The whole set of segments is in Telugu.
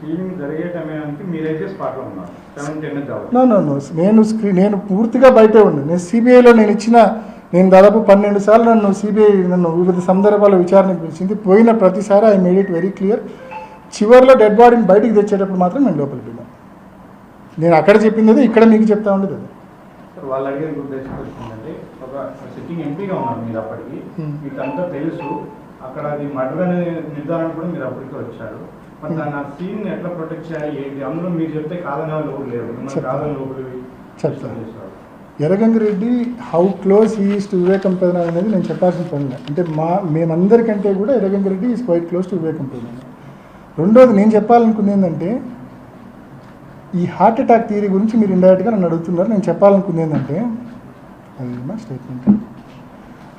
స్క్రీనింగ్ జరిగే సమయానికి మీరైతే స్పాట్లో ఉన్నారు. నేను స్క్రీన్ నేను పూర్తిగా బయటే ఉండి. నేను సిబిఐలో నేను ఇచ్చిన నేను దాదాపు పన్నెండు సార్లు నన్ను సిబిఐ నన్ను వివిధ సందర్భాల్లో విచారణకు పిలిచింది. పోయిన ప్రతిసారి I made it very clear. చివరిలో డెడ్ బాడీని బయటికి తెచ్చేటప్పుడు మాత్రం నేను లోపలికి వెళ్ళాను. నేను అక్కడ చెప్పింది అదే ఇక్కడ మీకు చెప్తా ఉండేది అదే. వాళ్ళు అడిగే ఉద్దేశం వచ్చిందంటే ఒక సిట్టింగ్ ఎంపీగా ఉన్నారు మీరు అప్పటికి. మీకు అంతా తెలుసు. అక్కడ అది మర్డర్ అనే నిర్ధారణ కూడా మీరు అప్పటికే వచ్చారు మరి దాన్ని ఆ సీన్ ఎట్లా ప్రొటెక్ట్ చేయాలి ఏంటి అందులో మీరు చెప్తే కాదని మిమ్మల్ని చెప్తాను. కాదని లోపలి చెప్తాను. చేస్తారు. Erra Gangi Reddy how close is to Vivekam Pedana అనేది నేను చెప్పాల్సిన పని లేదు. అంటే మా మేమందరికంటే కూడా Erra Gangi Reddy is quite close to Vivekam Pedana రెండోది నేను చెప్పాలనుకుంది ఏంటంటే ఈ హార్ట్ అటాక్ థియరీ గురించి మీరు ఇండైరెక్ట్గా నన్ను అడుగుతున్నారు నేను చెప్పాలనుకుంది ఏంటంటే అది మా స్టేట్మెంట్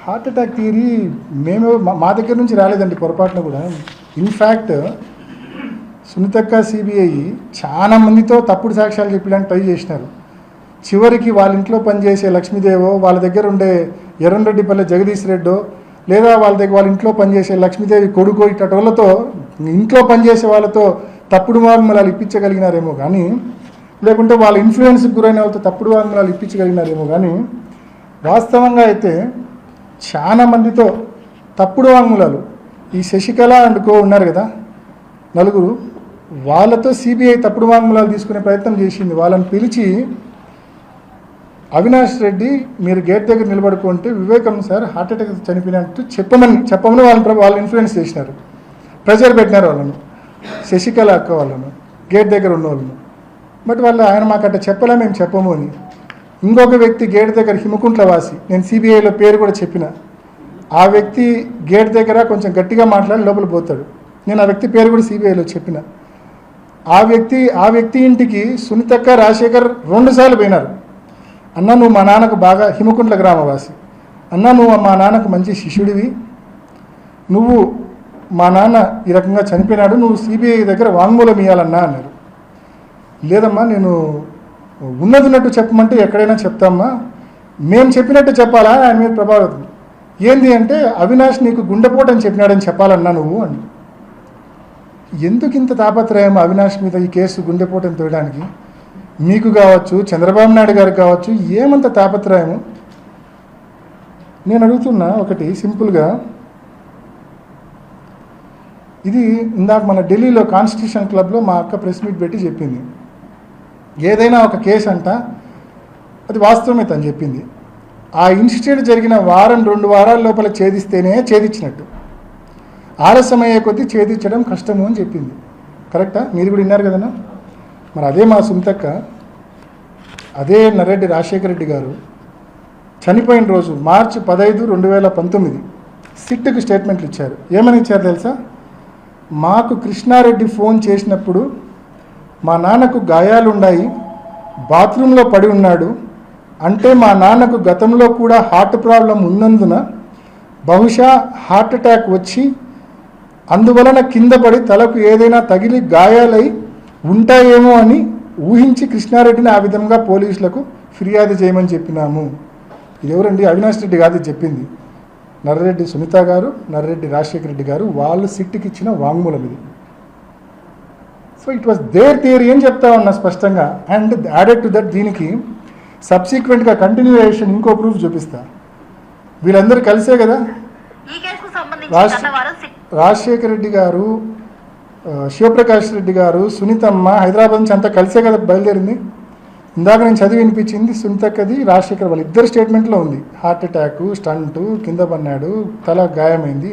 హార్ట్ అటాక్ థియరీ మేము మా- మా దగ్గర నుంచి రాలేదండి పొరపాటున కూడా. ఇన్ఫ్యాక్ట్ సునీతక్క సిబిఐ చాలా మందితో తప్పుడు సాక్ష్యాలు చెప్పడానికి ట్రై చేసినారు. చివరికి వాళ్ళ ఇంట్లో పనిచేసే లక్ష్మీదేవో వాళ్ళ దగ్గర ఉండే ఎర్రంరెడ్డిపల్లె జగదీష్ రెడ్డో లేదా వాళ్ళ దగ్గర వాళ్ళ ఇంట్లో పనిచేసే లక్ష్మీదేవి కొడుకో ఇట్టటి వాళ్ళతో ఇంట్లో పనిచేసే వాళ్ళతో తప్పుడు వాగ్మూలాలు ఇప్పించగలిగినారేమో కానీ లేకుంటే వాళ్ళ ఇన్ఫ్లుయెన్స్కి గురైన వాళ్ళతో తప్పుడు వాగ్మూలాలు ఇప్పించగలిగినారేమో కానీ వాస్తవంగా అయితే చాలా మందితో తప్పుడు వాంగ్మూలాలు ఈ శశికళ అండ్ కో ఉన్నారు కదా? నలుగురు. వాళ్ళతో సిబిఐ తప్పుడు వాంగ్మూలాలు తీసుకునే ప్రయత్నం చేసింది. వాళ్ళని పిలిచి అవినాష్ రెడ్డి మీరు గేట్ దగ్గర నిలబడుకుంటే వివేకం సార్ హార్ట్అటాక్ చనిపోయినట్టు చెప్పమని చెప్పమని వాళ్ళని వాళ్ళు ఇన్ఫ్లుయెన్స్ చేసినారు. ప్రెజర్ పెట్టినారు వాళ్ళను. శశికళ అక్క వాళ్ళను. గేట్ దగ్గర ఉన్న వాళ్ళను. బట్ వాళ్ళు ఆయన మాకట్ట చెప్పలే మేము చెప్పము అని. ఇంకొక వ్యక్తి గేట్ దగ్గర హిమకుంట్ల వాసి. నేను సిబిఐలో పేరు కూడా చెప్పిన. ఆ వ్యక్తి గేట్ దగ్గర కొంచెం గట్టిగా మాట్లాడి లోపల పోతాడు. నేను ఆ వ్యక్తి పేరు కూడా సిబిఐలో చెప్పిన. ఆ వ్యక్తి ఆ వ్యక్తి ఇంటికి సునీతక్క రాజశేఖర్ రెండుసార్లు పోయినారు. అన్న నువ్వు మా నాన్నకు బాగా హిమకుంట్ల గ్రామవాసి. అన్న నువ్వు మా నాన్నకు మంచి శిష్యుడివి. నువ్వు మా నాన్న ఈ రకంగా చనిపోయినాడు. నువ్వు సిబిఐ దగ్గర వాంగ్మూలం ఇవ్వాలన్నా అన్నారు. లేదమ్మా నేను ఉన్నది ఉన్నట్టు చెప్పమంటే ఎక్కడైనా చెప్తామ్మా మేము చెప్పినట్టు చెప్పాలా? ఆయన మీద ప్రభావితం. ఏంది అంటే అవినాష్ నీకు గుండెపోటు అని చెప్పినాడని చెప్పాలన్నా నువ్వు అని. ఎందుకు ఇంత తాపత్రయం అవినాష్ మీద ఈ కేసు గుండెపోటుని తోయడానికి? మీకు కావచ్చు చంద్రబాబు నాయుడు గారికి కావచ్చు ఏమంత తాపత్రయము? నేను అడుగుతున్నా ఒకటి సింపుల్గా. ఇది ఇందాక మన ఢిల్లీలో కాన్స్టిట్యూషన్ క్లబ్లో మా అక్క ప్రెస్ మీట్ పెట్టి చెప్పింది. ఏదైనా ఒక కేసు అంట అది వాస్తవమే తను చెప్పింది. ఆ ఇన్సిడెంట్ జరిగిన వారం రెండు వారాల లోపల ఛేదిస్తేనే ఛేదించినట్టు. ఆలస్యం అయ్యే కొద్దీ ఛేదించడం కష్టము అని చెప్పింది. కరెక్టా? మీరు కూడా విన్నారు కదన్నా? మరి అదే మా సుంతక్క అదే నరెడ్డి రాజశేఖర రెడ్డి గారు చనిపోయిన రోజు మార్చి పదహైదు రెండు వేల పంతొమ్మిది సిట్కు స్టేట్మెంట్లు ఇచ్చారు. ఏమని ఇచ్చారు తెలుసా? మాకు కృష్ణారెడ్డి ఫోన్ చేసినప్పుడు మా నాన్నకు గాయాలున్నాయి బాత్రూంలో పడి ఉన్నాడు అంటే మా నాన్నకు గతంలో కూడా హార్ట్ ప్రాబ్లం ఉన్నందున బహుశా హార్ట్ అటాక్ వచ్చి అందువలన కింద పడి తలకు ఏదైనా తగిలి గాయాలై ఉంటాయేమో అని ఊహించి కృష్ణారెడ్డిని ఆ విధంగా పోలీసులకు ఫిర్యాదు చేయమని చెప్పినాము. ఇది ఎవరండి అవినాష్ రెడ్డి కాదు చెప్పింది. నర్రెడ్డి సునీత గారు నర్రెడ్డి రాజశేఖర రెడ్డి గారు వాళ్ళు సిట్టుకిచ్చిన ఇచ్చిన వాంగ్మూలం ఇది. So it was their theory అని చెప్తా ఉన్నా స్పష్టంగా. అండ్ యాడెడ్ టు దట్ దీనికి సబ్సిక్వెంట్గా కంటిన్యూయేషన్ ఇంకో ప్రూఫ్ చూపిస్తా. వీళ్ళందరూ కలిసే కదా? రాజశేఖర రెడ్డి గారు శివప్రకాష్ రెడ్డి గారు సునీతమ్మ హైదరాబాద్ నుంచి అంతా కలిసే కదా బయలుదేరింది. ఇందాక నేను చదివి వినిపించింది సునీతక్కది రాజశేఖర్ వాళ్ళ ఇద్దరు స్టేట్మెంట్లో ఉంది. హార్ట్ అటాక్ స్టంటు కింద పన్నాడు తల గాయమైంది.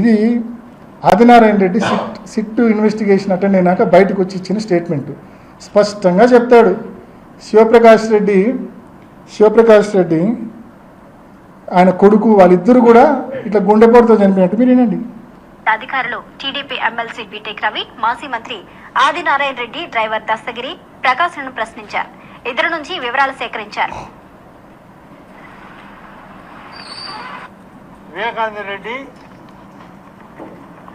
ఇది Adinarayana Reddy SIT SIT investigation attend అయినాక బయటకు వచ్చి ఇచ్చిన స్టేట్మెంట్ స్పష్టంగా చెప్తాడు. శివప్రకాష్ రెడ్డి శివప్రకాష్ రెడ్డి ఆయన కొడుకు వాళ్ళిద్దరు కూడా ఇట్లా గుండెపోటుతో చనిపోయినట్టు మీరు వినండి. అధికారులు టీడీపీ ఎమ్మెల్సీ బీటెక్ రవి మాజీ మంత్రి ఆదినారాయణ రెడ్డి డ్రైవర్ దస్తగిరి ప్రకాశ్లను ప్రశ్నించారు. ఇద్దరు నుంచి వివరాలు సేకరించారు. వివేకానంద రెడ్డి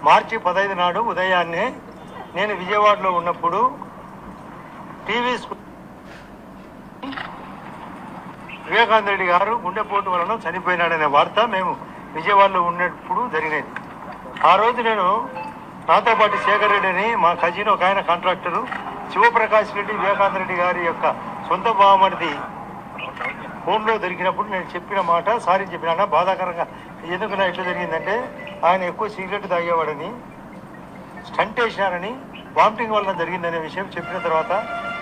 మార్చి పదహైదు నాడు ఉదయాన్నే నేను విజయవాడలో ఉన్నప్పుడు టీవీ వివేకానంద రెడ్డి గారు గుండెపోటు వలన చనిపోయినాడనే వార్త మేము విజయవాడలో ఉన్నప్పుడు జరిగినది. ఆ రోజు నేను నాతో పాటు శేఖర్ రెడ్డి అని మా కజిన్ ఒక ఆయన కాంట్రాక్టరు శివప్రకాష్ రెడ్డి వివేకానంద రెడ్డి గారి యొక్క సొంత బావమడిది ఫోన్లో దొరికినప్పుడు నేను చెప్పిన మాట సారీ చెప్పిన బాధాకరంగా. ఎందుకు నా ఇట్లా జరిగిందంటే ఆయన ఎక్కువ సిగరెట్ తాగేవాడని స్టంట్ వేసినారని వామిటింగ్ వల్ల జరిగిందనే విషయం చెప్పిన తర్వాత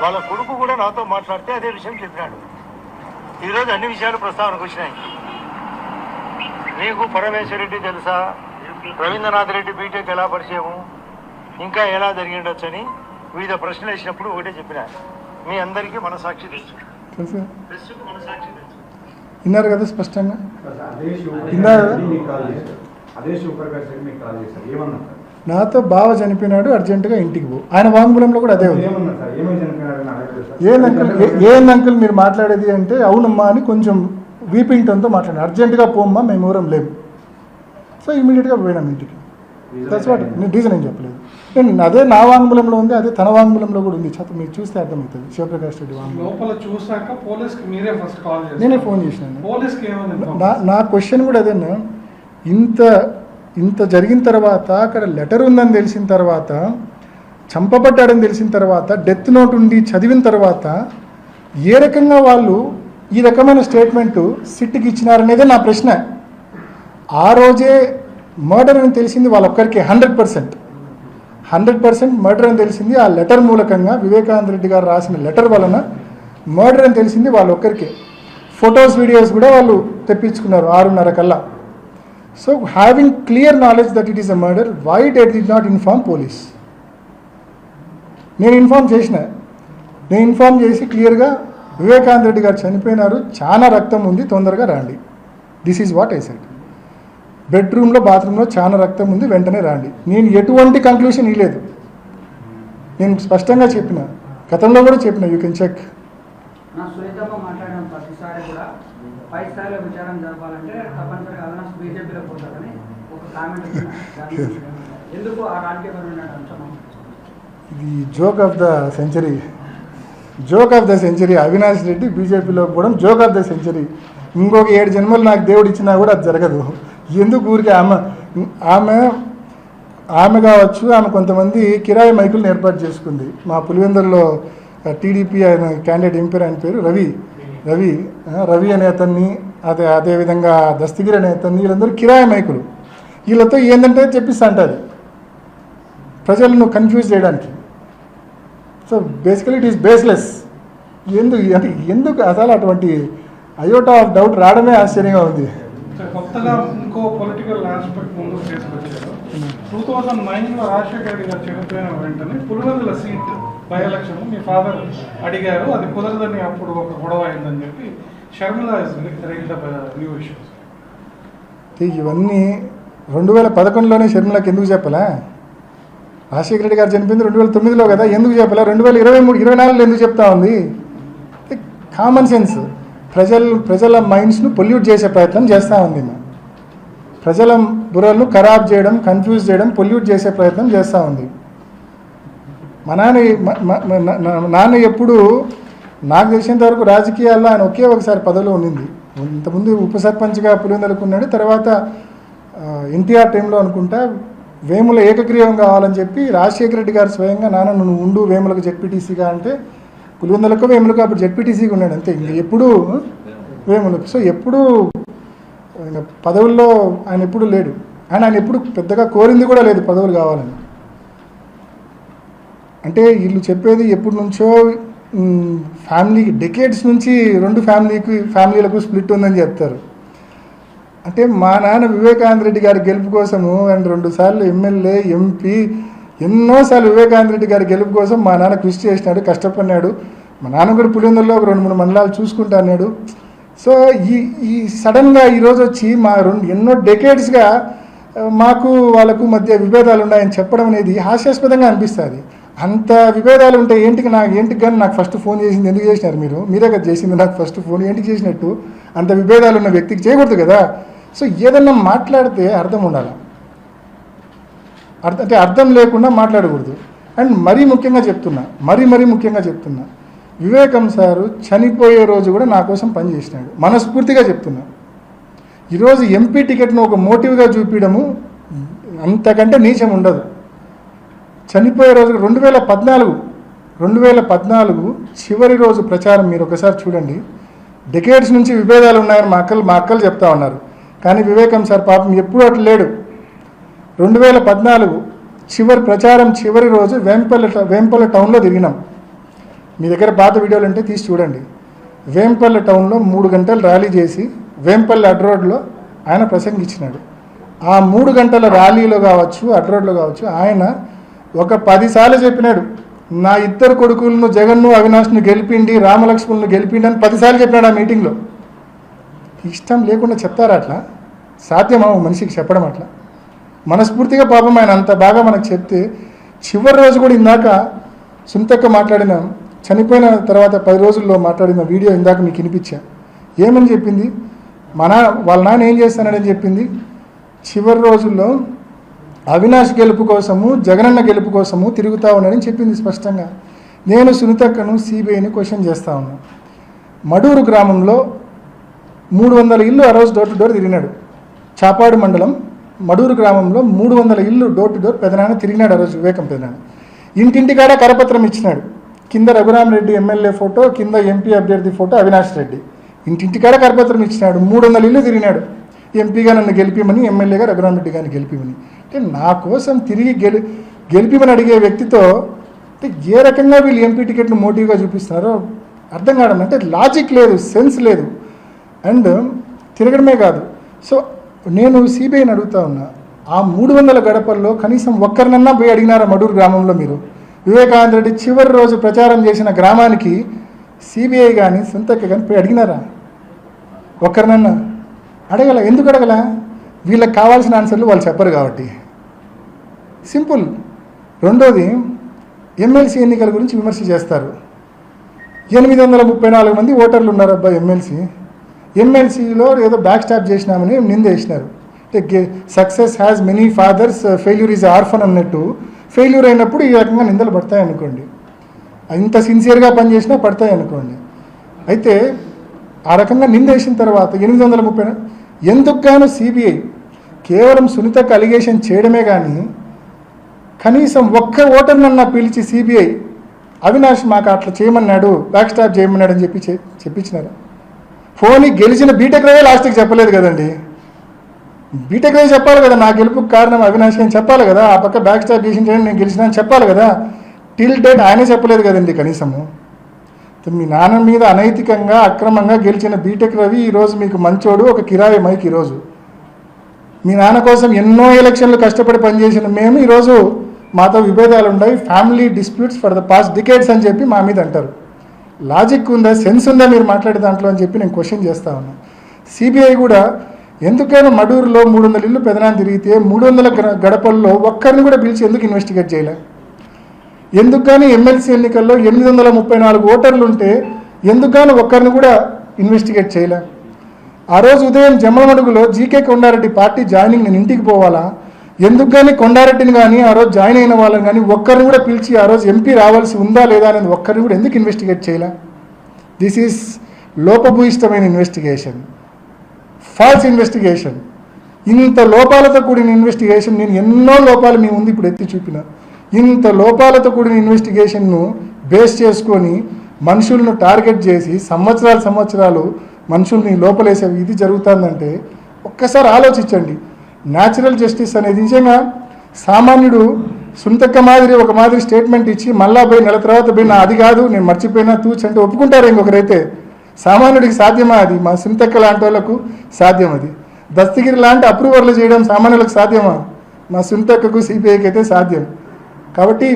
వాళ్ళ కొడుకు కూడా నాతో మాట్లాడితే అదే విషయం చెప్పినాడు. ఈరోజు అన్ని విషయాలు ప్రస్తావనకు వచ్చినాయి. నీకు పరమేశ్వర రెడ్డి తెలుసా? రవీంద్రనాథ్ రెడ్డి బీటెక్ ఎలా పరిచయము? ఇంకా ఎలా జరిగిండొచ్చని వివిధ ప్రశ్నలు వేసినప్పుడు ఒకటే చెప్పిన. మీ అందరికీ మనసాక్షి తెలుసు. విన్నారు కదా స్పష్టంగా? అదే శివప్రకాష్ ఇందా- రెడ్డి మీకు కాల్ చేశారు. సార్? నాతో బావ చనిపోయినాడు అర్జెంటుగా ఇంటికి పో. ఆయన వాంగ్మూలంలో కూడా అదే ఉంది. ఏంది అంకుల్ ఏ- అంకుల్ మీరు మాట్లాడేది అంటే అవునమ్మా అని కొంచెం వీపింగ్ టోన్తో మాట్లాడాను అర్జెంటుగా పోమ్మా మేము ఊరం లేము. సో ఇమీడియట్గా పోయినాం ఇంటికి. దట్స్ వాట్ నేను రీజన్ ఏం చెప్పలేదు. నేను అదే నా వాంగ్మూలంలో ఉంది అదే తన వాంగ్మూలంలో కూడా ఉంది. చదువు మీరు చూస్తే అర్థమవుతుంది. శివప్రకాష్ రెడ్డి లోపల చూసాక పోలీస్కి మీరే ఫస్ట్ కాల్ నేనే ఫోన్ చేసినాను పోలీస్కి నా క్వశ్చన్ కూడా అదేనా? ఇంత ఇంత జరిగిన తర్వాత అక్కడ లెటర్ ఉందని తెలిసిన తర్వాత చంపబడ్డాడని తెలిసిన తర్వాత డెత్ నోట్ ఉండి చదివిన తర్వాత ఏ రకంగా వాళ్ళు ఈ రకమైన స్టేట్మెంటు సిట్కి ఇచ్చినారనేదే నా ప్రశ్న. ఆ రోజే మర్డర్ అని తెలిసింది వాళ్ళొక్కరికి hundred percent. Hundred percent murder అని తెలిసింది ఆ లెటర్ మూలకంగా వివేకానంద రెడ్డి గారు రాసిన లెటర్ వలన మర్డర్ అని తెలిసింది వాళ్ళొక్కరికే. ఫొటోస్ వీడియోస్ కూడా వాళ్ళు తెప్పించుకున్నారు ఆరున్నర కల్లా. So having clear knowledge that it is a murder why did he not inform police నేను ఇన్ఫార్మ్ చేసిన. నేను ఇన్ఫార్మ్ చేసి క్లియర్గా వివేకానంద రెడ్డి గారు చనిపోయినారు. చాలా రక్తం ఉంది తొందరగా రండి. This is what I said బెడ్రూమ్లో బాత్రూంలో చాలా రక్తం ఉంది వెంటనే రండి. నేను ఎటువంటి కంక్లూషన్ ఇవ్వలేదు నేను స్పష్టంగా చెప్పిన గతంలో కూడా చెప్పిన యూ కెన్ చెక్ నా సునీతమ్మ మాట్లాడిన ప్రతిసారి కూడా పై స్థాయిలో జరపాలంటే తప్పనిసరిగా అదనస్ బీజేపీలో పోతారని ఒక కామెంట్ ఎందుకు ఆ రాజకీయపరమైన అంశం? ఇది joke of the century joke of the century Avinash Reddy బీజేపీలో పోవడం జోక్ ఆఫ్ ద సెంచరీ ఇంకొక ఏడు జన్మలు నాకు దేవుడు ఇచ్చినా కూడా అది జరగదు. ఎందుకు ఊరికే ఆమె ఆమె ఆమె కావచ్చు ఆమె కొంతమంది కిరాయి మైకులను ఏర్పాటు చేసుకుంది. మా పులివెందుల్లో టీడీపీ ఆయన క్యాండిడేట్ ఎంపీ ఆయన పేరు రవి. రవి రవి అనే అతన్ని అదే అదేవిధంగా దస్తగిరి అనే అతన్ని వీళ్ళందరూ కిరాయి మైకులు వీళ్ళతో ఏంటంటే చెప్పిస్తా అంటారు. ప్రజలను కన్ఫ్యూజ్ చేయడానికి. So basically it is baseless ఎందుకు అంటే ఎందుకు అసలు అటువంటి అయోటా ఆఫ్ డౌట్ రావడమే ఆశ్చర్యంగా ఉంది. కొత్తగా ఇంకో పొలిటికల్ ఆస్పెక్ట్ ముందుకు తీసుకొచ్చారు. టూ థౌజండ్ నైన్లో రాజశేఖర గారు చనిపోయిన వెంటనే పులివెందుల సీట్ బై ఎలక్షన్ మీ ఫాదర్ అడిగారు అది కుదరదని అప్పుడు ఒక గొడవ అయిందని చెప్పి షర్మిల న్యూ ఇష్యూస్ uh, ఇవన్నీ రెండు వేల పదకొండులోనే షర్మిలకి ఎందుకు చెప్పలే? రాజశేఖర రెడ్డి గారు చనిపోయింది రెండు వేల తొమ్మిదిలో కదా ఎందుకు చెప్పలే? రెండు వేల ఇరవై మూడు ఇరవై నాలుగులో ఎందుకు చెప్తా ఉంది? కామన్ సెన్స్ ప్రజల ప్రజల మైండ్స్ను పొల్యూట్ చేసే ప్రయత్నం చేస్తూ ఉంది ప్రజల బుర్రలను ఖరాబ్ చేయడం కన్ఫ్యూజ్ చేయడం పొల్యూట్ చేసే ప్రయత్నం చేస్తూ ఉంది. మా నాన్న నా- నాన్న ఎప్పుడు నాకు తెలిసినంత వరకు రాజకీయాల్లో ఆయన ఒకే ఒకసారి పదవిలో ఉండింది. ఇంతకుముందు ఉప సర్పంచ్గా ఉన్నాడు తర్వాత ఎన్టీఆర్ టైంలో అనుకుంటా వేముల ఏకగ్రీవం కావాలని చెప్పి రాజశేఖర రెడ్డి గారు స్వయంగా నాన్న నువ్వు ఉండు వేములకు జెడ్పీటీసీగా అంటే పులివెందులకు వేములకు అప్పుడు జెడ్పీటీసీగా ఉన్నాడు అంతే. ఇంక ఎప్పుడు వేములకు. సో ఎప్పుడు పదవుల్లో ఆయన ఎప్పుడు లేడు. ఆయన ఆయన ఎప్పుడు పెద్దగా కోరింది కూడా లేదు పదవులు కావాలని. అంటే వీళ్ళు చెప్పేది ఎప్పటి నుంచో ఫ్యామిలీకి డెకేట్స్ నుంచి రెండు ఫ్యామిలీకి ఫ్యామిలీలకు స్ప్లిట్ ఉందని చెప్తారు. అంటే మా నాన్న వివేకానంద రెడ్డి గారి గెలుపు కోసము అండ్ రెండు సార్లు ఎమ్మెల్యే ఎంపీ ఎన్నోసార్లు వివేకానంద రెడ్డి గారి గెలుపు కోసం మా నాన్న కృషి చేసినాడు కష్టపడినాడు. మా నాన్న కూడా పులివెందుల్లో ఒక రెండు మూడు మండలాలు చూసుకుంటా అన్నాడు. సో ఈ ఈ సడన్గా ఈరోజు వచ్చి మా రెండు ఎన్నో డెకేడ్స్గా మాకు వాళ్ళకు మధ్య విభేదాలు ఉన్నాయని చెప్పడం అనేది హాస్యాస్పదంగా అనిపిస్తుంది. అంత విభేదాలు ఉంటే ఏంటికి నాకు ఏంటికి కానీ నాకు ఫస్ట్ ఫోన్ చేసింది ఎందుకు చేసినారు మీరు? మీరే కదా చేసింది నాకు ఫస్ట్ ఫోన్ ఏంటికి చేసినట్టు? అంత విభేదాలు ఉన్న వ్యక్తికి చేయకూడదు కదా? సో ఏదన్నా మాట్లాడితే అర్థం ఉండాలి. అర్థం అంటే అర్థం లేకుండా మాట్లాడకూడదు. అండ్ మరీ ముఖ్యంగా చెప్తున్నా మరీ మరీ ముఖ్యంగా చెప్తున్నా. వివేకం సారు చనిపోయే రోజు కూడా నా కోసం పనిచేసినాడు మనస్ఫూర్తిగా చెప్తున్నా. ఈరోజు ఎంపీ టికెట్ను ఒక మోటివ్గా చూపించడము అంతకంటే నీచం ఉండదు. చనిపోయే రోజు రెండు వేల పద్నాలుగు రెండు వేల పద్నాలుగు చివరి రోజు ప్రచారం మీరు ఒకసారి చూడండి. డెకేడ్స్ నుంచి విభేదాలు ఉన్నాయని మా అక్కలు మా అక్కలు చెప్తా ఉన్నారు. కానీ వివేకం సార్ పాపం ఎప్పుడూ అటు లేడు. రెండు వేల పద్నాలుగు చివరి ప్రచారం చివరి రోజు వేంపల్లి వేంపల్లి టౌన్లో తిరిగినాం. మీ దగ్గర పాత వీడియోలు ఉంటే తీసి చూడండి. వేంపల్లి టౌన్లో మూడు గంటలు ర్యాలీ చేసి వేంపల్లి అడ్ రోడ్లో ఆయన ప్రసంగించినాడు. ఆ మూడు గంటల ర్యాలీలో కావచ్చు అడ్ రోడ్లో కావచ్చు ఆయన ఒక పదిసార్లు చెప్పినాడు నా ఇద్దరు కొడుకులను జగన్ను అవినాష్ను గెలిపిండి రామలక్ష్మణ్ను గెలిపిండి అని పదిసార్లు చెప్పినాడు ఆ మీటింగ్లో. ఇష్టం లేకుండా చెప్తారా అట్లా? సాధ్యమా మనిషికి చెప్పడం అట్లా? మనస్ఫూర్తిగా పాపం ఆయన అంత బాగా మనకు చెప్తే చివరి రోజు కూడా ఇందాక సుంతక్క మాట్లాడిన చనిపోయిన తర్వాత పది రోజుల్లో మాట్లాడిన వీడియో ఇందాక మీకు వినిపించా. ఏమని చెప్పింది? మన వాళ్ళ నాన్న ఏం చేస్తానని చెప్పింది. చివరి రోజుల్లో అవినాష్ గెలుపు కోసము జగనన్న గెలుపు కోసము తిరుగుతా ఉన్నాడని చెప్పింది స్పష్టంగా. నేను సునీతక్కను సిబిఐని క్వశ్చన్ చేస్తా ఉన్నాను మడూరు గ్రామంలో మూడు వందల ఇల్లు ఆ రోజు డోర్ టు డోర్ తిరిగినాడు. చాపాడు మండలం మడూరు గ్రామంలో మూడు వందల ఇల్లు డోర్ టు డోర్ పెదనాన్న తిరిగినాడు ఆ రోజు వివేకం పెదనాన్న. ఇంటింటికాడ కరపత్రం ఇచ్చినాడు. కింద రఘురామరెడ్డి ఎమ్మెల్యే ఫోటో కింద ఎంపీ అభ్యర్థి ఫోటో అవినాష్ రెడ్డి. ఇంటింటికాడ కరపత్రం ఇచ్చినాడు. మూడు వందల ఇల్లు తిరిగినాడు. ఎంపీగా నన్ను గెలిపిమని ఎమ్మెల్యేగా రఘురామరెడ్డి గారిని గెలిపిమని. అంటే నా కోసం తిరిగి గెలి గెలిపిమని అడిగే వ్యక్తితో అంటే ఏ రకంగా వీళ్ళు ఎంపీ టికెట్ను మోటివ్గా చూపిస్తున్నారో అర్థం కావడం అంటే లాజిక్ లేదు సెన్స్ లేదు. అండ్ తిరగడమే కాదు. సో నేను సిబిఐని అడుగుతా ఉన్నా ఆ మూడు వందల గడపల్లో కనీసం ఒక్కరినన్నా పోయి అడిగినారా మడూరు గ్రామంలో మీరు? వివేకానంద రెడ్డి చివరి రోజు ప్రచారం చేసిన గ్రామానికి సిబిఐ కానీ సొంతక్క కానీ పోయి అడిగినారా? ఒక్కరినన్నా? అడగల. ఎందుకు అడగల? వీళ్ళకి కావాల్సిన ఆన్సర్లు వాళ్ళు చెప్పరు కాబట్టి. సింపుల్ రెండోది ఎమ్మెల్సీ ఎన్నికల గురించి విమర్శ చేస్తారు. ఎనిమిది వందల ముప్పై నాలుగు మంది ఓటర్లు ఉన్నారు అబ్బా ఎమ్మెల్సీ ఎమ్మెల్సీలో ఏదో బ్యాక్ స్టాప్ చేసినామని నింద వేసినారు. అంటే success has many fathers failure is orphan అన్నట్టు. ఫెయిల్యూర్ అయినప్పుడు ఈ రకంగా నిందలు పడతాయి అనుకోండి. ఇంత సిన్సియర్గా పనిచేసినా పడతాయి అనుకోండి. అయితే ఆ రకంగా నిందేసిన తర్వాత ఎనిమిది వందల ముప్పై ఎందుకు గాను సిబిఐ కేవలం సునీతకు అలిగేషన్ చేయడమే కానీ కనీసం ఒక్క ఓటర్నన్నా పిలిచి సిబిఐ అవినాష్ మాకు అట్లా చేయమన్నాడు బ్యాక్ స్టాప్ చేయమన్నాడు అని చెప్పి చెప్పించినారు. ఫోన్ గెలిచిన బీటెక్ రవే లాస్ట్కి చెప్పలేదు కదండి? బీటెక్ రవి చెప్పాలి కదా నా గెలుపుకి కారణం అవినాష్ అని చెప్పాలి కదా ఆ పక్క బ్యాక్ స్టాప్ చేసిన నేను గెలిచిన అని చెప్పాలి కదా టిల్ డేట్ ఆయనే చెప్పలేదు కదండి కనీసము. మీ నాన్న మీద అనైతికంగా అక్రమంగా గెలిచిన బీటెక్ రవి ఈరోజు మీకు మంచోడు ఒక కిరాయి మైక్ ఈరోజు మీ నాన్న కోసం ఎన్నో ఎలక్షన్లు కష్టపడి పనిచేసిన మేము ఈరోజు మాతో విభేదాలు ఉన్నాయి family disputes for the past decades అని చెప్పి మా మీద అంటారు. లాజిక్ ఉందా సెన్స్ ఉందా మీరు మాట్లాడే దాంట్లో అని చెప్పి నేను క్వశ్చన్ చేస్తా ఉన్నాను సిబిఐ కూడా ఎందుకైనా మడూరులో మూడు వందల ఇల్లు పెదనాన్ని తిరిగితే మూడు వందల గడపల్లో ఒక్కరిని కూడా పిలిచి ఎందుకు ఇన్వెస్టిగేట్ చేయలేదు ఎందుకు కానీ ఎమ్మెల్సీ ఎన్నికల్లో ఎనిమిది వందల ముప్పై నాలుగు ఓటర్లు ఉంటే ఎందుకు కానీ ఒక్కరిని కూడా ఇన్వెస్టిగేట్ చేయలే. ఆ రోజు ఉదయం జమ్మలమడుగులో జీకే కొండారెడ్డి పార్టీ జాయినింగ్ నేను ఇంటికి పోవాలా? ఎందుకు కానీ కొండారెడ్డిని కానీ ఆ రోజు జాయిన్ అయిన వాళ్ళని కానీ ఒక్కరిని కూడా పిలిచి ఆ రోజు ఎంపీ రావాల్సి ఉందా లేదా అనేది ఒక్కరిని కూడా ఎందుకు ఇన్వెస్టిగేట్ చేయలే? దిస్ ఈస్ లోపభూయిష్టమైన ఇన్వెస్టిగేషన్. ఫాల్స్ ఇన్వెస్టిగేషన్ ఇంత లోపాలతో కూడిన ఇన్వెస్టిగేషన్ నేను ఎన్నో లోపాలు మీ ముందు ఇప్పుడు ఎత్తి చూపిన. ఇంత లోపాలతో కూడిన ఇన్వెస్టిగేషన్ను బేస్ చేసుకొని మనుషులను టార్గెట్ చేసి సంవత్సరాలు సంవత్సరాలు మనుషుల్ని లోపలేసే ఇది జరుగుతుందంటే ఒక్కసారి ఆలోచించండి. న్యాచురల్ జస్టిస్ అనేది నిజంగా సామాన్యుడు సుంతక్క మాదిరి ఒక మాదిరి స్టేట్మెంట్ ఇచ్చి మళ్ళా పోయి నెల తర్వాత పోయి నా అది కాదు నేను మర్చిపోయినా తూచంటే ఒప్పుకుంటారు ఇంకొకరైతే. సామాన్యుడికి సాధ్యమా అది? మా సుంతక్క లాంటి వాళ్ళకు సాధ్యం అది. దస్తగిరి లాంటి అప్రూవర్లు చేయడం సామాన్యులకు సాధ్యమా? మా సుంతక్కకు సిపిఐకి అయితే సాధ్యం. కాబట్టి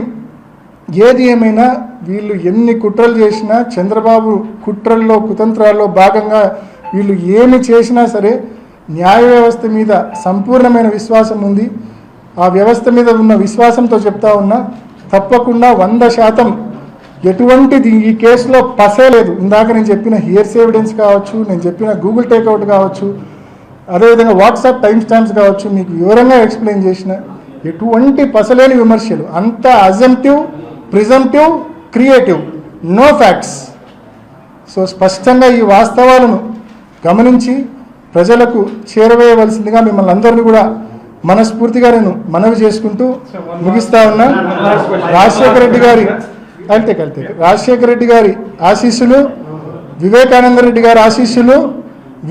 ఏది ఏమైనా వీళ్ళు ఎన్ని కుట్రలు చేసినా చంద్రబాబు కుట్రల్లో కుతంత్రాల్లో భాగంగా వీళ్ళు ఏమి చేసినా సరే న్యాయ వ్యవస్థ మీద సంపూర్ణమైన విశ్వాసం ఉంది. ఆ వ్యవస్థ మీద ఉన్న విశ్వాసంతో చెప్తా ఉన్నా తప్పకుండా వంద శాతం ఎటువంటిది ఈ కేసులో పసే లేదు. ఇందాక నేను చెప్పిన హియర్స్ ఎవిడెన్స్ కావచ్చు నేను చెప్పిన గూగుల్ టేక్అవుట్ కావచ్చు అదేవిధంగా వాట్సాప్ టైం స్టాంప్స్ కావచ్చు మీకు వివరంగా ఎక్స్ప్లెయిన్ చేసిన ఎటువంటి పసలేని విమర్శలు. అంత assumptive presumptive creative no facts so స్పష్టంగా ఈ వాస్తవాలను గమనించి ప్రజలకు చేరవేయవలసిందిగా మిమ్మల్ని అందరినీ కూడా మనస్ఫూర్తిగా నేను మనవి చేసుకుంటూ ముగిస్తా ఉన్నా. రాజశేఖర రెడ్డి గారి కలితే కలితే. రాజశేఖర రెడ్డి గారి ఆశీస్సులు వివేకానంద రెడ్డి గారి ఆశీస్సులు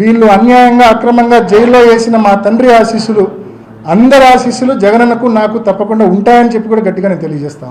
వీళ్ళు అన్యాయంగా అక్రమంగా జైల్లో వేసిన మా తండ్రి ఆశీస్సులు అందరి ఆశీస్సులు జగనన్నకు నాకు తప్పకుండా ఉంటాయని చెప్పి కూడా గట్టిగా నేను తెలియజేస్తాను